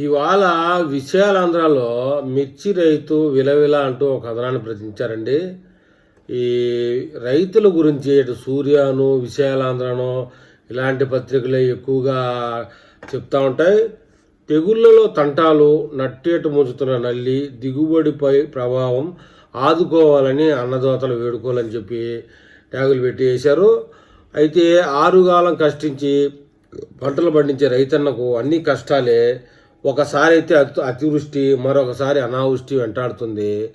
ఇవాళ విశాలాంధ్రలో మిర్చి రైతు విలవిల అంటూ ఒక కథనాన్ని ప్రచురించారండి. ఈ రైతుల గురించి ఇటు సూర్యాను విశాలాంధ్రను ఇలాంటి పత్రికలు ఎక్కువగా చెప్తా ఉంటాయి. తెగుళ్ళలో తంటాలు నట్టేటు ముంచుతున్న నల్లి దిగుబడిపై ప్రభావం ఆదుకోవాలని అన్నదాతలు వేడుకోవాలని చెప్పి ట్యాగులు పెట్టి వేశారు. అయితే ఆరుగాలం కష్టించి పంటలు పండించే రైతన్నకు అన్ని కష్టాలే ఒకసారి అయితే అతి అతివృష్టి మరొకసారి అనావృష్టి వెంటాడుతుంది.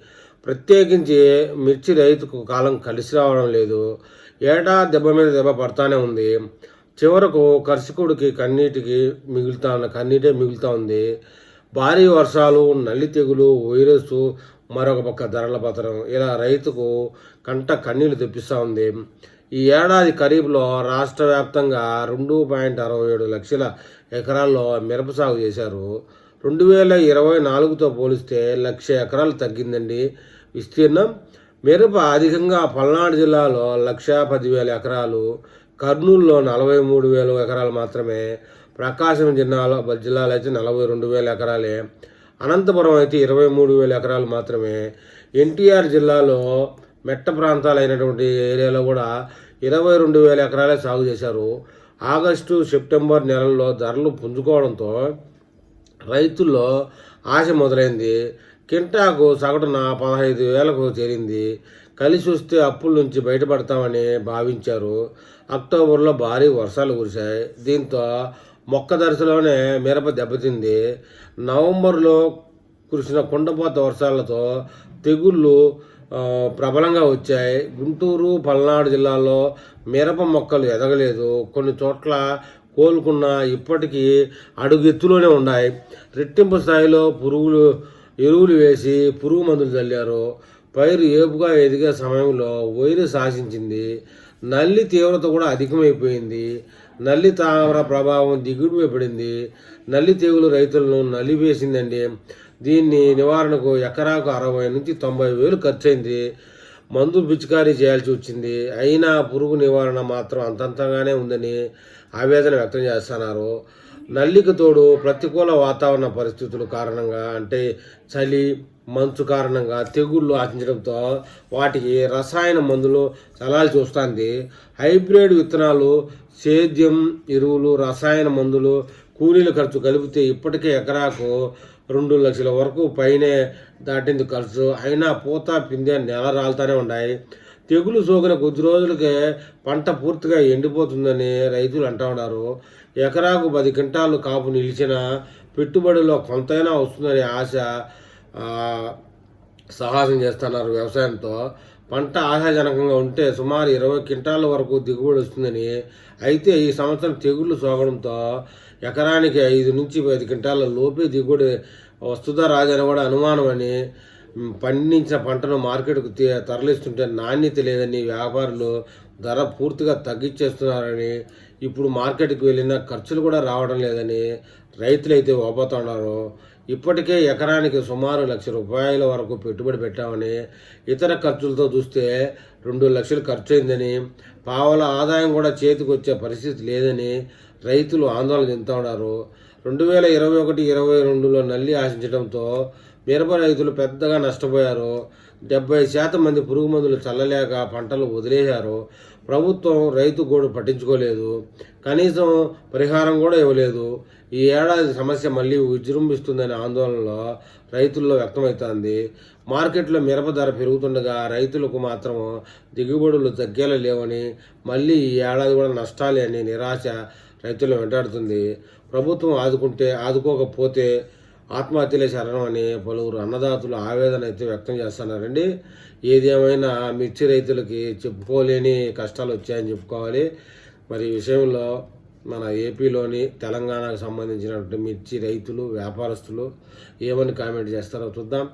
ప్రత్యేకించి మిర్చి రైతుకు కాలం కలిసి రావడం లేదు. ఏటా దెబ్బ మీద దెబ్బ పడతానే ఉంది. చివరకు కర్షకుడికి కన్నీటికి మిగులుతా కన్నీటే మిగులుతా ఉంది. భారీ వర్షాలు నల్లి తెగులు వైరస్ మరొక పక్క ధరల పతనం. ఇలా రైతుకు కంట కన్నీళ్ళు తెప్పిస్తూ ఉంది. ఈ ఏడాది ఖరీఫ్లో రాష్ట్ర వ్యాప్తంగా రెండు పాయింట్ అరవై ఏడు లక్షల ఎకరాల్లో మిరప సాగు చేశారు. రెండు వేల ఇరవై నాలుగుతో పోలిస్తే లక్ష ఎకరాలు తగ్గిందండి. విస్తీర్ణం మిరప అధికంగా పల్నాడు జిల్లాలో లక్ష పదివేల ఎకరాలు కర్నూలులో నలభై మూడు వేల ఎకరాలు మాత్రమే ప్రకాశం జిల్లాలో జిల్లాలో అయితే నలభై రెండు వేల ఎకరాలే. అనంతపురం అయితే ఇరవై మూడు వేల ఎకరాలు మాత్రమే. ఎన్టీఆర్ జిల్లాలో మెట్ట ప్రాంతాలైనటువంటి ఏరియాలో కూడా ఇరవై రెండు వేల ఎకరాలే సాగు చేశారు. ఆగస్టు సెప్టెంబర్ నెలల్లో ధరలు పుంజుకోవడంతో రైతుల్లో ఆశ మొదలైంది. కింటాకు సగటున పదహైదు వేలకు చేరింది. కలిసి వస్తే అప్పుల నుంచి బయటపడతామని భావించారు. అక్టోబర్లో భారీ వర్షాలు కురిశాయి. దీంతో మొక్క దశలోనే మిరప దెబ్బతింది. నవంబర్లో కురిసిన కుండపోత వర్షాలతో తెగుళ్ళు ప్రబలంగా వచ్చాయి. గుంటూరు పల్నాడు జిల్లాలో మిరప మొక్కలు ఎదగలేదు. కొన్ని చోట్ల కోలుకున్న ఇప్పటికీ అడుగు ఎత్తులోనే ఉన్నాయి. రెట్టింపు స్థాయిలో పురుగులు ఎరువులు వేసి పురుగు మందులు చల్లారు పైరు ఏపుగా ఎదిగే సమయంలో వైరస్ ఆశించింది నల్లి తీవ్రత కూడా అధికమైపోయింది. నల్లి తామర ప్రభావం దిగుడుపై పడింది నల్లి తెగులు రైతులను నలిపేసిందండి. దీన్ని నివారణకు ఎకరాకు అరవై నుంచి తొంభై వేలు ఖర్చయింది. మందు పిచికారీ చేయాల్సి వచ్చింది. అయినా పురుగు నివారణ మాత్రం అంతంతంగానే ఉందని ఆవేదన వ్యక్తం చేస్తున్నారు. నల్లికి తోడు ప్రతికూల వాతావరణ పరిస్థితుల కారణంగా అంటే చలి మంచు కారణంగా తెగుళ్ళు ఆశించడంతో వాటికి రసాయన మందులు చల్లాల్సి వస్తుంది. హైబ్రిడ్ విత్తనాలు సేద్యం ఎరువులు రసాయన మందులు కూలీల ఖర్చు కలిపితే ఇప్పటికే ఎకరాకు రెండు లక్షల వరకు పైనే దాటింది ఖర్చు. అయినా పూత పిందె నెల రాలుతానే ఉన్నాయి తెగులు సోకిన కొద్ది రోజులకే పంట పూర్తిగా ఎండిపోతుందని రైతులు అంటా ఉన్నారు. ఎకరాకు పది క్వింటాలు కాపు నిలిచిన పెట్టుబడిలో కొంతైనా వస్తుందనే ఆశ సాహసం చేస్తున్నారు వ్యవసాయంతో. పంట ఆశాజనకంగా ఉంటే సుమారు ఇరవై క్వింటాల వరకు దిగుబడి వస్తుందని అయితే ఈ సంవత్సరం తెగుళ్ళు సోకడంతో ఎకరానికి ఐదు నుంచి పది క్వింటాల లోపే దిగుబడి వస్తుందా రాదని కూడా అనుమానం అని పండించిన పంటను మార్కెట్కు తరలిస్తుంటే నాణ్యత లేదని వ్యాపారులు ధర పూర్తిగా తగ్గించేస్తున్నారని ఇప్పుడు మార్కెట్కి వెళ్ళిన ఖర్చులు కూడా రావడం లేదని రైతులైతే ఓపోతున్నారు ఇప్పటికే ఎకరానికి సుమారు లక్ష రూపాయల వరకు పెట్టుబడి పెట్టామని ఇతర ఖర్చులతో చూస్తే రెండు లక్షలు ఖర్చు అయిందని పావల ఆదాయం కూడా చేతికి వచ్చే పరిస్థితి లేదని రైతులు ఆందోళన చెందుతూ ఉన్నారు. రెండు వేల ఇరవై ఒకటి ఇరవై రెండులో నల్లి ఆశించడంతో మిరప రైతులు పెద్దగా నష్టపోయారు. డెబ్బై శాతం మంది పురుగు మందులు చల్లలేక పంటలు వదిలేశారు. ప్రభుత్వం రైతు గోడు పట్టించుకోలేదు. కనీసం పరిహారం కూడా ఇవ్వలేదు. ఈ ఏడాది సమస్య మళ్ళీ విజృంభిస్తుందనే ఆందోళనలో రైతుల్లో వ్యక్తమవుతోంది. మార్కెట్లో మిరప ధర పెరుగుతుండగా రైతులకు మాత్రం దిగుబడులు తగ్గేలా లేవని మళ్ళీ ఈ ఏడాది కూడా నష్టాలే అని నిరాశ రైతులను వెంటాడుతుంది. ప్రభుత్వం ఆదుకుంటే ఆదుకోకపోతే ఆత్మహత్యలే శరణం అని పలువురు అన్నదాతలు ఆవేదన అయితే వ్యక్తం చేస్తున్నారండి. ఏదేమైనా మిర్చి రైతులకి చెప్పుకోలేని కష్టాలు వచ్చాయని చెప్పుకోవాలి. మరి ఈ విషయంలో మన ఏపీలోని తెలంగాణకు సంబంధించినటువంటి మిర్చి రైతులు వ్యాపారస్తులు ఏమని కామెంట్ చేస్తారో చూద్దాం.